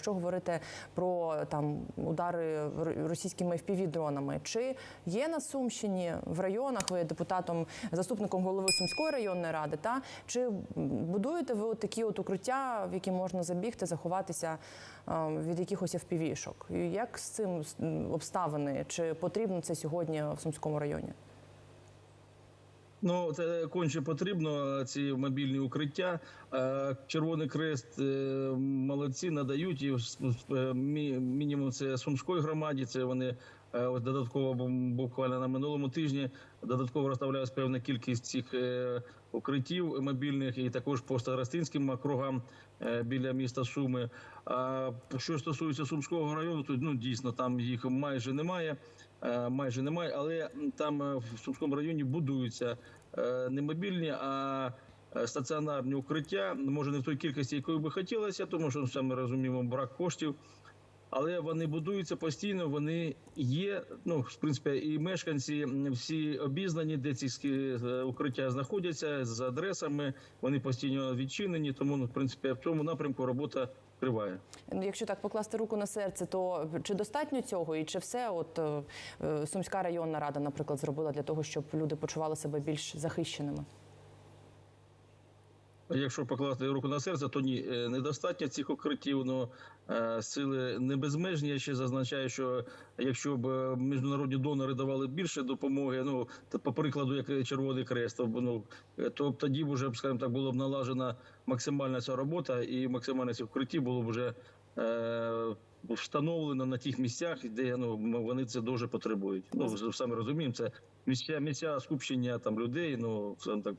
якщо говорити про там удари російськими FPV-дронами, чи є на Сумщині в районах, ви депутатом, заступником голови Сумської районної ради, та чи будуєте ви от такі от укриття, в які можна забігти, заховатися від якихось FPV-шок? Як з цим обставини? Чи потрібно це сьогодні в Сумському районі? Ну, це конче потрібно. Ці мобільні укриття. Е, Червоний Крест е, молодці надають і е, мінімум це сумської громаді. Це вони е, ось додатково буквально на минулому тижні додатково розставляють певна кількість цих е, укриттів мобільних і також по старостинським округам е, біля міста Суми. А що стосується сумського району, то ну дійсно там їх майже немає. Е, Майже немає, але там е, в Сумському районі будуються е, не мобільні, а е, стаціонарні укриття. Може не в той кількості, якої би хотілося, тому що саме розуміємо брак коштів. Але вони будуються постійно. Вони є. Ну в принципі, і мешканці всі обізнані, де ці е, укриття знаходяться з адресами. Вони постійно відчинені. Тому ну, в принципі, в цьому напрямку робота триває. Ну, Якщо так покласти руку на серце, то чи достатньо цього, і чи все от е, е, Сумська районна рада, наприклад, зробила для того, щоб люди почували себе більш захищеними? Якщо покласти руку на серце, то ні, е, недостатньо цих укриттів. Ну е, сили не безмежні. Я ще зазначаю, що якщо б е, міжнародні донори давали більше допомоги, ну по прикладу, як Червоний Крест, то, ну то б тоді б вже скажімо так було б налажена максимальна ця робота, і максимальне цих укриттів було б вже е, встановлено на тих місцях, де ну вони це дуже потребують. Ну ви самі розуміємо, це місця місця скупчення там людей. Ну скажімо так.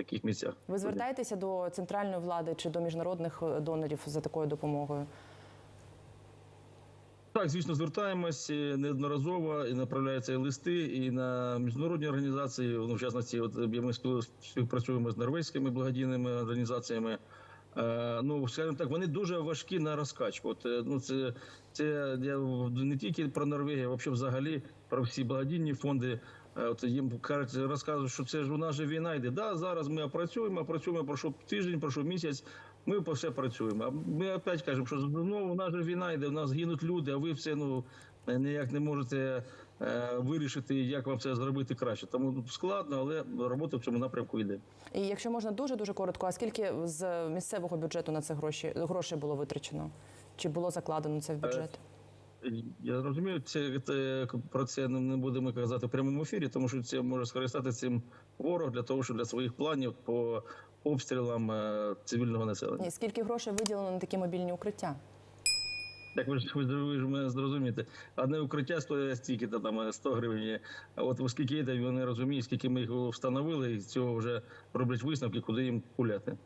Таких місцях Ви звертаєтеся до центральної влади чи до міжнародних е, донорів за такою допомогою? Так, звісно, звертаємось е, неодноразово і направляються і листи і на міжнародні організації. Ну, в частності, от ми співпрацюємо з норвезькими благодійними організаціями. Е, ну, скажімо так, вони дуже важкі на розкачку. От, ну, це, це я не тільки про Норвегію, а взагалі про всі благодійні фонди. Е, От їм кажуть, розказують, що це ж у нас же війна йде. Да, зараз ми опрацюємо, опрацюємо, пройшов тиждень, пройшов місяць. Ми по все працюємо. А ми опять кажемо, що ну, у нас же війна йде, у нас гинуть люди, а ви все ну ніяк не можете е, вирішити, як вам це зробити краще. Тому складно, але робота в цьому напрямку йде. І якщо можна дуже дуже коротко, а скільки з місцевого бюджету на це гроші грошей було витрачено? Чи було закладено це в бюджет? Я розумію, це, це про це не будемо казати в прямому ефірі, тому що це може скористати цим ворог для того, щоб для своїх планів по обстрілам е, цивільного населення. Ні, скільки грошей виділено на такі мобільні укриття? Так ви ж ви, ж- ви ж мене зрозумієте. Одне укриття стоїть стільки то там 100 гривень. А от оскільки є, вони розуміють, скільки ми їх встановили, і з цього вже роблять висновки, куди їм пуляти.